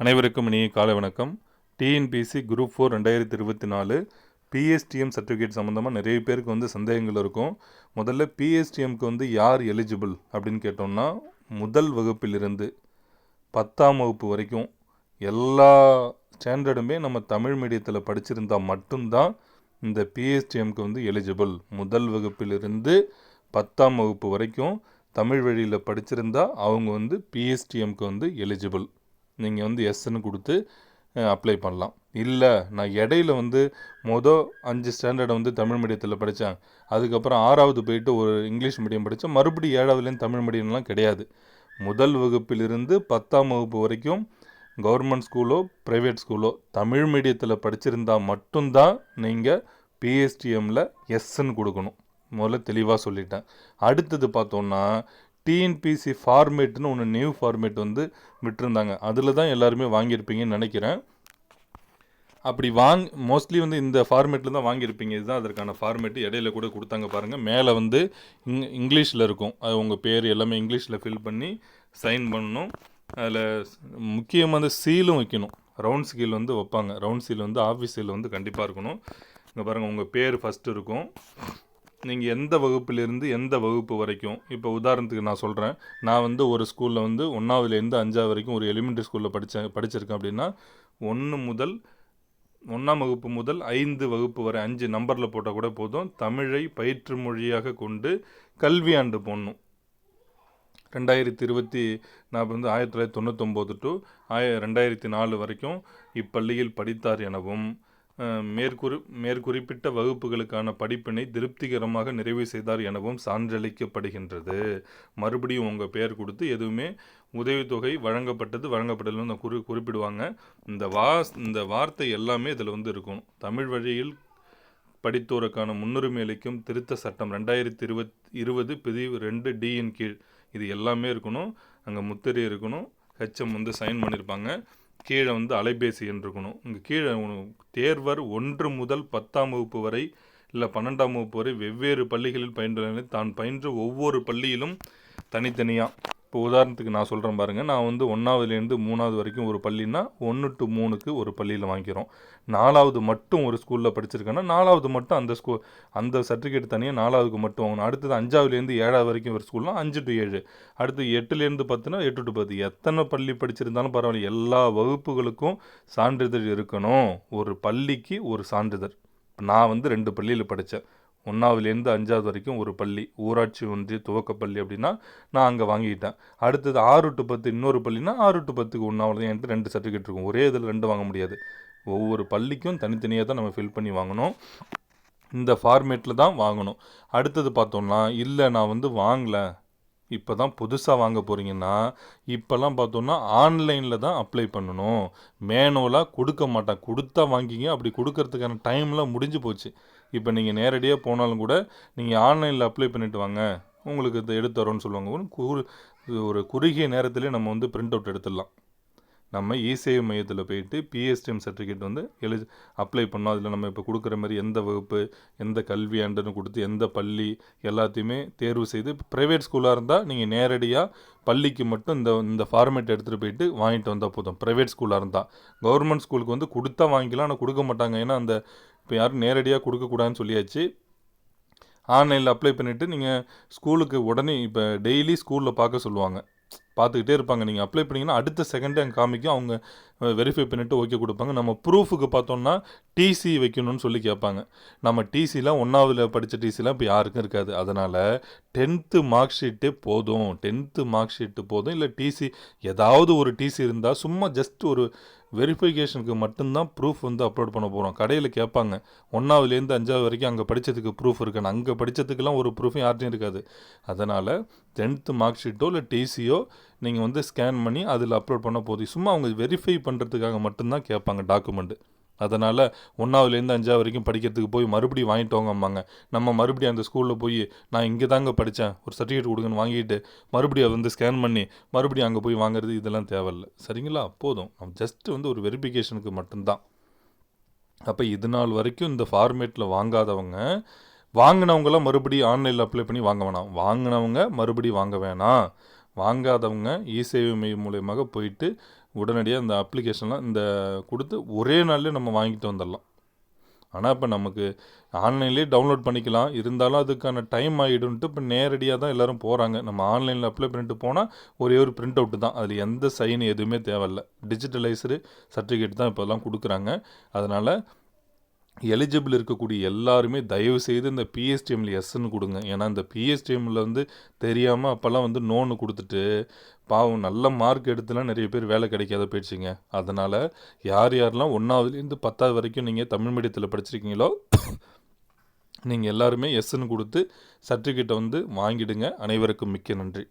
அனைவருக்கும் இனிய காலை வணக்கம். டிஎன்பிசி குரூப் ஃபோர் ரெண்டாயிரத்தி இருபத்தி நாலு பிஎஸ்டிஎம் சர்டிஃபிகேட் சம்மந்தமாக நிறைய பேருக்கு வந்து சந்தேகங்கள் இருக்கும். முதல்ல பிஎஸ்டிஎம்க்கு வந்து யார் எலிஜிபிள் அப்படின்னு கேட்டோம்னா முதல் வகுப்பிலிருந்து பத்தாம் வகுப்பு வரைக்கும் எல்லா ஸ்டாண்டர்டுமே நம்ம தமிழ் மீடியத்தில் படிச்சிருந்தா மட்டும்தான் இந்த பிஎஸ்டிஎம்க்கு வந்து எலிஜிபிள் முதல் வகுப்பிலிருந்து பத்தாம் வகுப்பு வரைக்கும் தமிழ் வழியில் படிச்சிருந்தா அவங்க வந்து பிஎஸ்டிஎம்க்கு வந்து எலிஜிபிள் நீங்கள் வந்து எஸ்ன்னு கொடுத்து அப்ளை பண்ணலாம். இல்லை நான் இடையில வந்து மொதல் அஞ்சு ஸ்டாண்டர்டை வந்து தமிழ் மீடியத்தில் படித்தேன் அதுக்கப்புறம் ஆறாவது போயிட்டு ஒரு இங்கிலீஷ் மீடியம் படித்தேன் மறுபடியும் ஏழாவதுலேருந்து தமிழ் மீடியம்லாம் கிடையாது. முதல் வகுப்பிலிருந்து பத்தாம் வகுப்பு வரைக்கும் கவர்மெண்ட் ஸ்கூலோ ப்ரைவேட் ஸ்கூலோ தமிழ் மீடியத்தில் படிச்சிருந்தா மட்டும்தான் நீங்கள் பிஎஸ்டிஎம்மில் எஸ்ன்னு கொடுக்கணும். முதல்ல தெளிவாக சொல்லிட்டேன். அடுத்தது பார்த்தோன்னா டிஎன்பிசி ஃபார்மேட்னு ஒன்று நியூ ஃபார்மேட் வந்து விட்டுருந்தாங்க. அதில் தான் எல்லாருமே வாங்கியிருப்பீங்கன்னு நினைக்கிறேன். அப்படி வாங் மோஸ்ட்லி வந்து இந்த ஃபார்மேட்டில் தான் வாங்கியிருப்பீங்க. இதுதான் அதற்கான ஃபார்மேட்டு இடையில கூட கொடுத்தாங்க பாருங்கள் மேலே வந்து இங் இங்கிலீஷில் இருக்கும். அது உங்கள் பேர் எல்லாமே இங்கிலீஷில் ஃபில் பண்ணி சைன் பண்ணணும். அதில் முக்கியமாக வந்து சீலும் வைக்கணும். ரவுண்ட் சீல் வந்து வைப்பாங்க. ரவுண்ட் சீல் வந்து ஆஃபீஸ் சீல் வந்து கண்டிப்பாக இருக்கணும். இங்கே பாருங்கள் உங்கள் பேர் ஃபஸ்ட்டு இருக்கும். நீங்கள் எந்த வகுப்பிலிருந்து எந்த வகுப்பு வரைக்கும் இப்போ உதாரணத்துக்கு நான் சொல்கிறேன் நான் வந்து ஒரு ஸ்கூலில் வந்து ஒன்றாவதுலேருந்து அஞ்சாவது வரைக்கும் ஒரு எலிமெண்ட்ரி ஸ்கூலில் படித்தேன் படிச்சிருக்கேன் அப்படின்னா ஒன்று முதல் ஒன்றாம் வகுப்பு முதல் ஐந்து வகுப்பு வரை அஞ்சு நம்பரில் போட்டால் கூட போதும். தமிழை பயிற்று மொழியாக கொண்டு கல்வியாண்டு போடணும். ரெண்டாயிரத்தி இருபத்தி நான் வந்து ஆயிரத்தி தொள்ளாயிரத்தி தொண்ணூத்தொம்போது டு ஆய ரெண்டாயிரத்தி நாலு வரைக்கும் இப்பள்ளியில் படித்தார் எனவும் மேற்குறி மேற்குறிப்பிட்ட வகுப்புகளுக்கான படிப்பினை திருப்திகரமாக நிறைவு செய்தார் எனவும் சான்றளிக்கப்படுகின்றது. மறுபடியும் உங்கள் பெயர் கொடுத்து எதுவுமே உதவித்தொகை வழங்கப்பட்டது வழங்கப்பட்டதுன்னு குறி குறிப்பிடுவாங்க. இந்த வா இந்த வார்த்தை எல்லாமே இதில் வந்து இருக்கும். தமிழ் வழியில் படித்தோருக்கான முன்னுரிமை அளிக்கும் திருத்த சட்டம் ரெண்டாயிரத்தி இருபத் இருபது பிரிவு ரெண்டு டியின் கீழ். இது எல்லாமே இருக்கணும். அங்கே முத்திரை இருக்கணும். ஹெச்எம் வந்து சைன் பண்ணியிருப்பாங்க கீழே வந்து அலைபேசி இருக்கணும் இங்கே கீழே தேர்வர் ஒன்று முதல் பத்தாம் வகுப்பு வரை இல்லை பன்னெண்டாம் வகுப்பு வரை வெவ்வேறு பள்ளிகளில் பயின்ற தான் பயின்ற ஒவ்வொரு பள்ளியிலும் தனித்தனியாக இப்போ உதாரணத்துக்கு நான் சொல்கிறேன் பாருங்கள் நான் வந்து ஒன்றாவதுலேருந்து மூணாவது வரைக்கும் ஒரு பள்ளின்னா ஒன்று டு மூணுக்கு ஒரு பள்ளியில் வாங்கிக்கிறோம். நாலாவது மட்டும் ஒரு ஸ்கூலில் படிச்சிருக்கேன்னா நாலாவது மட்டும் அந்த ஸ்கூ அந்த சர்டிஃபிகேட் தனியாக நாலாவதுக்கு மட்டும் வாங்கணும். அடுத்தது அஞ்சாவதுலேருந்து ஏழாவது வரைக்கும் ஒரு ஸ்கூல்னா அஞ்சு டு ஏழு. அடுத்து எட்டுலேருந்து பத்துனா எட்டு டு பத்து. எத்தனை பள்ளி படிச்சிருந்தாலும் பரவாயில்ல. எல்லா வகுப்புகளுக்கும் சான்றிதழ் இருக்கணும். ஒரு பள்ளிக்கு ஒரு சான்றிதழ். நான் வந்து ரெண்டு பள்ளியில் படித்தேன் ஒன்றாவதுலேருந்து அஞ்சாவது வரைக்கும் ஒரு பள்ளி ஊராட்சி ஒன்றிய துவக்கப்பள்ளி அப்படின்னா நான் அங்கே வாங்கிக்கிட்டேன். அடுத்தது ஆறு டு பத்து இன்னொரு பள்ளினா ஆறு டு பத்துக்கு ஒன்றாவது என்கிட்ட ரெண்டு சர்டிஃபிகேட் இருக்கும். ஒரே இதில் ரெண்டு வாங்க முடியாது. ஒவ்வொரு பள்ளிக்கும் தனித்தனியாக தான் நம்ம ஃபில் பண்ணி வாங்கணும். இந்த ஃபார்மேட்டில் தான் வாங்கணும். அடுத்தது பார்த்தோம்னா இல்லை நான் வந்து வாங்கலை. இப்போ தான் புதுசாக வாங்க போகிறீங்கன்னா இப்போல்லாம் பார்த்தோம்னா ஆன்லைனில் தான் அப்ளை பண்ணணும். மேனுவலாக கொடுக்க மாட்டேன். கொடுத்தா வாங்கிங்க. அப்படி கொடுக்கறதுக்கான டைம்லாம் முடிஞ்சு போச்சு. இப்போ நீங்கள் நேரடியாக போனாலும் கூட நீங்கள் ஆன்லைனில் அப்ளை பண்ணிட்டு வாங்க. உங்களுக்கு இதை எடுத்து தரோன்னு சொல்லுவாங்க. ஒரு குறு ஒரு குறுகிய நேரத்திலே நம்ம வந்து பிரிண்ட் அவுட் எடுத்துடலாம். நம்ம இசேவை மையத்தில் போயிட்டு பிஎஸ்டிஎம் சர்டிஃபிகேட் வந்து எழு அப்ளை பண்ணோம். அதில் நம்ம இப்போ கொடுக்குற மாதிரி எந்த வகுப்பு எந்த கல்வி ஆண்டுன்னு கொடுத்து எந்த பள்ளி எல்லாத்தையுமே தேர்வு செய்து ப்ரைவேட் ஸ்கூலாக இருந்தால் நீங்கள் நேரடியாக பள்ளிக்கு மட்டும் இந்த இந்த ஃபார்மேட் எடுத்துகிட்டு போயிட்டு வாங்கிட்டு வந்தால் போதும். ப்ரைவேட் ஸ்கூலாக இருந்தால். கவர்மெண்ட் ஸ்கூலுக்கு வந்து கொடுத்தா வாங்கிக்கலாம். ஆனால் கொடுக்க மாட்டாங்க. ஏன்னா அந்த இப்போ யாரும் நேரடியாக கொடுக்கக்கூடாதுன்னு சொல்லியாச்சு. ஆன்லைனில் அப்ளை பண்ணிவிட்டு நீங்கள் ஸ்கூலுக்கு உடனே இப்போ டெய்லி ஸ்கூலில் பார்க்க சொல்லுவாங்க. பார்த்துக்கிட்டே இருப்பாங்க. நீங்கள் அப்ளை பண்ணிங்கன்னா அடுத்த செகண்டே அங்கே காமிக்கும் அவங்க வெரிஃபை பண்ணிவிட்டு ஓகே கொடுப்பாங்க. நம்ம ப்ரூஃபுக்கு பார்த்தோம்னா டிசி வைக்கணும்னு சொல்லி கேட்பாங்க. நம்ம டிசிலாம் ஒன்றாவதுல படித்த டிசிலாம் இப்போ யாருக்கும் இருக்காது. அதனால் டென்த்து மார்க் ஷீட்டே போதும். டென்த்து மார்க் ஷீட்டு போதும். இல்லை டிசி ஏதாவது ஒரு டிசி இருந்தால் சும்மா ஜஸ்ட் ஒரு வெரிஃபிகேஷனுக்கு மட்டும்தான் ப்ரூஃப் வந்து அப்லோட் பண்ண போகிறோம் கடையில் கேட்பாங்க. ஒன்றாவதுலேருந்து அஞ்சாவது வரைக்கும் அங்கே படித்ததுக்கு ப்ரூஃப் இருக்கான்னு. அங்கே படித்ததுக்கெல்லாம் ஒரு ப்ரூஃபும் யார்ட்டையும் இருக்காது. அதனால் டென்த்து மார்க் ஷீட்டோ இல்லை டிசியோ நீங்கள் வந்து ஸ்கேன் பண்ணி அதில் அப்லோட் பண்ண போதும். சும்மா அவங்க வெரிஃபை பண்ணுறதுக்காக மட்டும்தான் கேட்பாங்க டாக்குமெண்ட் அதனால் ஒன்றாவதுலேருந்து அஞ்சாவது வரைக்கும் படிக்கிறதுக்கு போய் மறுபடியும் வாங்கிட்டு வாங்கம்பாங்க நம்ம மறுபடியும் அந்த ஸ்கூலில் போய் நான் இங்கே தாங்க படித்தேன் ஒரு சர்டிஃபிகேட் கொடுங்கன்னு வாங்கிட்டு மறுபடியும் அதை வந்து ஸ்கேன் பண்ணி மறுபடியும் அங்கே போய் வாங்குறது இதெல்லாம் தேவையில்ல. சரிங்களா? போதும். நம்ம ஜஸ்ட் வந்து ஒரு வெரிஃபிகேஷனுக்கு மட்டும்தான். அப்போ இது நாள் வரைக்கும் இந்த ஃபார்மேட்டில் வாங்காதவங்க வாங்கினவங்களாம் மறுபடியும் ஆன்லைனில் அப்ளை பண்ணி வாங்க வேணாம். வாங்கினவங்க மறுபடியும் வாங்க வேணாம். வாங்காதவங்க இ சேவை மையம் மூலயமாக போயிட்டு உடனடியாக இந்த அப்ளிகேஷன்லாம் இந்த கொடுத்து ஒரே நாள்லேயே நம்ம வாங்கிட்டு வந்துடலாம். ஆனால் இப்போ நமக்கு ஆன்லைன்லேயே டவுன்லோட் பண்ணிக்கலாம். இருந்தாலும் அதுக்கான டைம் ஆகிடும்ட்டு இப்போ நேரடியாக தான் எல்லோரும் போகிறாங்க நம்ம ஆன்லைனில் அப்ளை பண்ணிட்டு போனால் ஒரே ஒரு பிரிண்ட் அவுட்டு தான். அதில் எந்த சைன் எதுவுமே தேவையில்ல. டிஜிட்டலைஸ்டு சர்டிஃபிகேட் தான் இப்போல்லாம் கொடுக்குறாங்க. அதனால் எலிஜிபிள் இருக்கக்கூடிய எல்லாருமே தயவு செய்து இந்த பிஎஸ்டிஎம்ல எஸ்ன்னு கொடுங்க. ஏன்னா இந்த பிஎஸ்டிஎம்ல வந்து தெரியாமல் அப்போல்லாம் வந்து நோன்னு கொடுத்துட்டு பாவம் நல்ல மார்க் எடுத்துலாம் நிறைய பேர் வேலை கிடைக்காத போயிடுச்சிங்க. அதனால் யார் யாரெல்லாம் ஒன்றாவதுலேருந்து பத்தாவது வரைக்கும் நீங்கள் தமிழ் மீடியத்தில் படிச்சிருக்கீங்களோ நீங்கள் எல்லாருமே எஸ்ன்னு கொடுத்து சர்டிஃபிகேட்டை வந்து வாங்கிடுங்க. அனைவருக்கும் மிக்க நன்றி.